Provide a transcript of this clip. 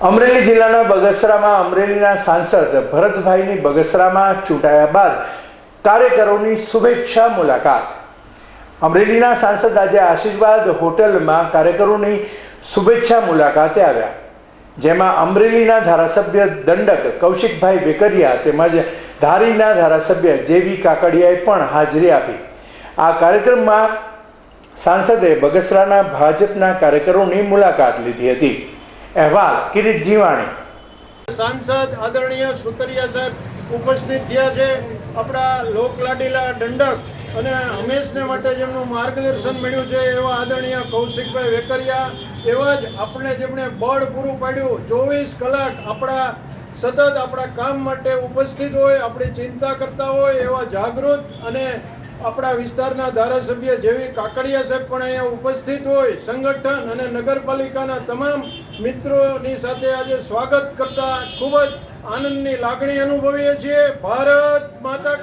અમરેલી જિલ્લાના બગસરામાં અમરેલીના સાંસદ ભરતભાઈની બગસરામાં ચૂંટાયા બાદ કાર્યકરોની શુભેચ્છા મુલાકાત. અમરેલીના સાંસદ આજે આશીર્વાદ હોટલમાં કાર્યકરોની શુભેચ્છા મુલાકાતે આવ્યા. જેમાં અમરેલીના ધારાસભ્ય દંડક કૌશિકભાઈ વેકરિયા તેમજ ધારીના ધારાસભ્ય જેવી કાકડિયાએ પણ હાજરી આપી. આ કાર્યક્રમમાં સાંસદે બગસરાના ભાજપના કાર્યકરોની મુલાકાત લીધી હતી. અહેવાલ, કિરીટ જીવાણી. સાંસદ આદરણીય સુતરિયા સાહેબ ઉપસ્થિત થયા છે. આપણા લોકલાડીલા દંડક અને હંમેશને માટે જેમનું માર્ગદર્શન મળ્યું છે, એવા આદરણીય કૌશિકભાઈ વેકરિયા, એવા જ આપણે જેમણે બળ પૂરું પાડ્યું, ચોવીસ કલાક આપણા સતત આપણા કામ માટે ઉપસ્થિત હોય, આપણી ચિંતા કરતા હોય, એવા જાગૃત અને આપણા વિસ્તારના ધારાસભ્ય જેવી કાકડિયા સાહેબ પણ અહીંયા ઉપસ્થિત હોય, સંગઠન અને નગરપાલિકાના તમામ મિત્રોની સાથે આજે સ્વાગત કરતા ખૂબ જ આનંદની લાગણી અનુભવીએ છીએ. ભારત માતા